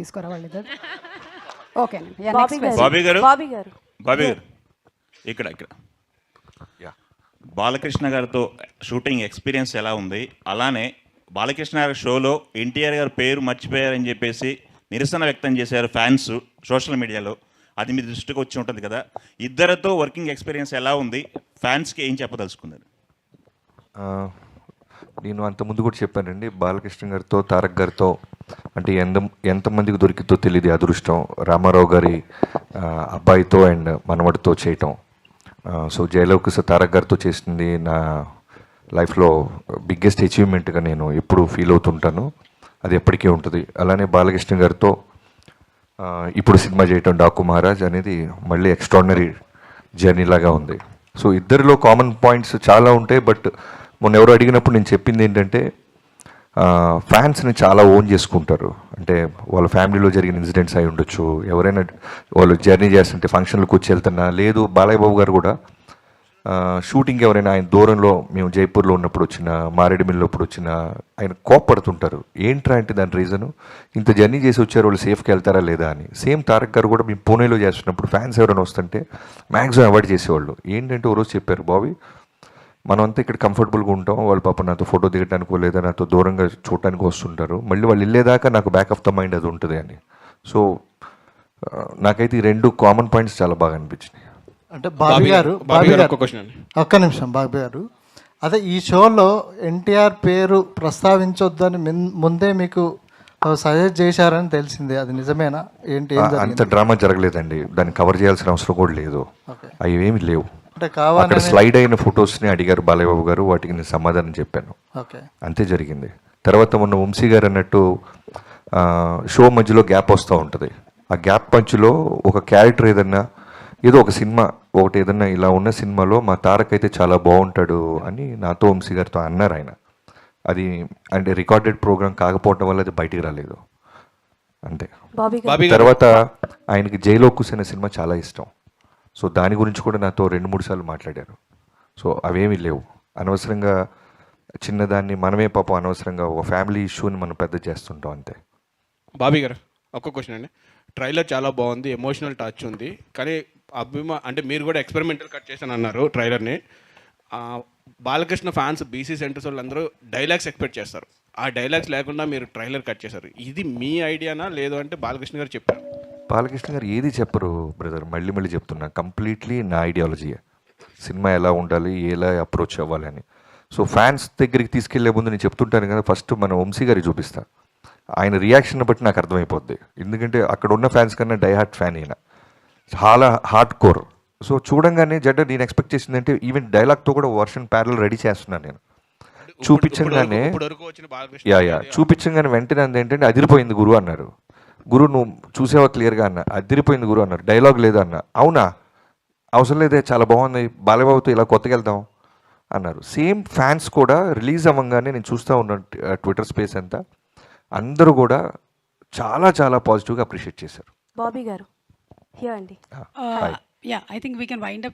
తీసుకోరా వాళ్ళిద్దరు బాబీ గారు. బాబీ గారు? బాబీ ఇక్కడ ఇక్కడ. బాలకృష్ణ గారితో షూటింగ్ ఎక్స్పీరియన్స్ ఎలా ఉంది? అలానే బాలకృష్ణ గారి షోలో ఎన్టీఆర్ గారి పేరు మర్చిపోయారని చెప్పేసి నిరసన వ్యక్తం చేశారు ఫ్యాన్స్ సోషల్ మీడియాలో. అది మీ దృష్టికి వచ్చి ఉంటుంది కదా. ఇద్దరితో వర్కింగ్ ఎక్స్పీరియన్స్ ఎలా ఉంది? ఫ్యాన్స్కి ఏం చెప్పదలుచుకున్నారు? నేను అంత ముందు కూడా చెప్పానండి. బాలకృష్ణ గారితో తారక్ గారితో అంటే ఎంత ఎంతమందికి దొరికితో తెలియదు అదృష్టం. రామారావు గారి అబ్బాయితో అండ్ మనవడితో చేయటం. సో జయలవకుశ తారక్ గారితో చేసింది నా లైఫ్లో బిగ్గెస్ట్ అచీవ్మెంట్గా నేను ఎప్పుడు ఫీల్ అవుతుంటాను. అది ఎప్పటికీ ఉంటుంది. అలానే బాలకృష్ణ గారితో ఇప్పుడు సినిమా చేయటం డాకు మహారాజ్ అనేది మళ్ళీ ఎక్స్ట్రాడినరీ జర్నీ లాగా ఉంది. సో ఇద్దరిలో కామన్ పాయింట్స్ చాలా ఉంటాయి బట్ మొన్న ఎవరు అడిగినప్పుడు నేను చెప్పింది ఏంటంటే ఫ్యాన్స్ని చాలా ఓన్ చేసుకుంటారు. అంటే వాళ్ళ ఫ్యామిలీలో జరిగిన ఇన్సిడెంట్స్ అయి ఉండొచ్చు. ఎవరైనా వాళ్ళు జర్నీ చేస్తుంటే ఫంక్షన్లకు వచ్చి వెళ్తున్నా లేదు బాలయ్య బాబు గారు కూడా షూటింగ్ ఎవరైనా ఆయన దూరంలో మేము జైపూర్లో ఉన్నప్పుడు వచ్చిన మారేడుమిల్లి అప్పుడు వచ్చిన ఆయన కోప్పడుతుంటారు. ఏంట్రా అంటే దాని రీజను? ఇంత జర్నీ చేసి వచ్చారు వాళ్ళు సేఫ్కి వెళ్తారా లేదా అని. సేమ్ తారక్ గారు కూడా మేము పూణేలో చేస్తున్నప్పుడు ఫ్యాన్స్ ఎవరైనా వస్తుంటే మ్యాక్సిమం అవాయిడ్ చేసేవాళ్ళు. ఏంటంటే ఓ రోజు చెప్పారు బాబీ మనం అంతా ఇక్కడ కంఫర్టబుల్గా ఉంటాం. వాళ్ళు పాప నాతో ఫోటో దిగడానికో లేదా నాతో దూరంగా చూడటానికి వస్తుంటారు. మళ్ళీ వాళ్ళు వెళ్ళేదాకా నాకు బ్యాక్ ఆఫ్ ద మైండ్ అది ఉంటుంది అని. సో నాకైతే ఈ రెండు కామన్ పాయింట్స్ చాలా బాగా అనిపించినాయి. అంటే బాబీ గారు బాబీ గారు ఒక్క క్వశ్చన్ అండి. ఒక్క నిమిషం బాబీ గారు. అదే ఈ షోలో ఎన్టీఆర్ పేరు ప్రస్తావించొద్దని మిన్- ముందే మీకు సజెస్ట్ చేశారని తెలిసింది. అది నిజమేనా? ఏంటి అంత డ్రామా జరగలేదండి. దాన్ని కవర్ చేయాల్సిన అవసరం కూడా లేదు. అవి ఏమి లేవు. అంటే అక్కడ స్లైడ్ అయిన ఫొటోస్ని అడిగారు బాలయ్యబాబు గారు వాటికి నేను సమాధానం చెప్పాను. ఓకే. అంతే జరిగింది. తర్వాత మొన్న వంశీ గారు అన్నట్టు షో మధ్యలో గ్యాప్ వస్తూ ఉంటుంది. ఆ గ్యాప్ మధ్యలో ఒక క్యారెక్టర్ ఏదన్నా ఏదో ఒక సినిమా ఒకటి ఏదన్నా ఇలా ఉన్న సినిమాలో మా తారక్ అయితే చాలా బాగుంటాడు అని నాతో వంశీ గారితో అన్నారు ఆయన. అది అంటే రికార్డెడ్ ప్రోగ్రామ్ కాకపోవడం వల్ల అది బయటికి రాలేదు. అంతే. తర్వాత ఆయనకి జైలో కూసిన సినిమా చాలా ఇష్టం. సో దాని గురించి కూడా నాతో రెండు మూడు సార్లు మాట్లాడారు. సో అవేమీ లేవు. అనవసరంగా చిన్నదాన్ని మనమే పాపం అనవసరంగా ఒక ఫ్యామిలీ ఇష్యూని మనం పెద్ద చేస్తుంటాం అంతే. బాబీ గారు ఒక్క క్వశ్చన్ అండి. ట్రైలర్ చాలా బాగుంది ఎమోషనల్ టచ్ ఉంది కానీ అభిమా అంటే మీరు కూడా ఎక్స్పెరిమెంటల్ కట్ చేశాను అన్నారు ట్రైలర్ని. బాలకృష్ణ ఫ్యాన్స్ బీసీ సెంటర్స్ వాళ్ళందరూ డైలాగ్స్ ఎక్స్పెక్ట్ చేస్తారు. ఆ డైలాగ్స్ లేకుండా మీరు ట్రైలర్ కట్ చేశారు. ఇది మీ ఐడియానా లేదు అంటే బాలకృష్ణ గారు చెప్పారు? బాలకృష్ణ గారు ఏది చెప్పరు బ్రదర్? మళ్ళీ మళ్ళీ చెప్తున్నా. కంప్లీట్లీ నా ఐడియాలజీయే సినిమా ఎలా ఉండాలి ఎలా అప్రోచ్ అవ్వాలి అని. సో ఫ్యాన్స్ దగ్గరికి తీసుకెళ్ళే ముందు నేను చెప్తుంటాను కదా ఫస్ట్ మన వంశీ గారి చూపిస్తా. ఆయన రియాక్షన్ బట్టి నాకు అర్థమైపోద్ది. ఎందుకంటే అక్కడ ఉన్న ఫ్యాన్స్ కన్నా డై హార్ట్ ఫ్యాన్ అయినా చాలా హార్డ్ కోర్ సో చూడంగానే జడ్డ నేను ఎక్స్పెక్ట్ చేసింది అంటే ఈవెన్ డైలాగ్తో కూడా వర్షన్ ప్యారల్ రెడీ చేస్తున్నాను నేను. చూపించగానే యా యా. చూపించగానే వెంటనే అంది ఏంటంటే అదిరిపోయింది గురు అన్నారు గురు నువ్వు చూసావా క్లియర్గా అన్న? అదిరిపోయింది గురు అన్నారు. డైలాగ్ లేదా అన్న. అవునా? అవసరం లేదే చాలా బాగుంది. బాలబాబుతో ఇలా కొత్తగా వెళ్దాం అన్నారు. సేమ్ ఫ్యాన్స్ కూడా రిలీజ్ అవ్వగానే నేను చూస్తూ ఉన్నాను ట్విట్టర్ స్పేస్ అంతా అందరూ కూడా చాలా చాలా పాజిటివ్గా అప్రిషియేట్ చేశారు. బాబీ గారు హియర్ అండి. Hi. Yeah I think we can wind up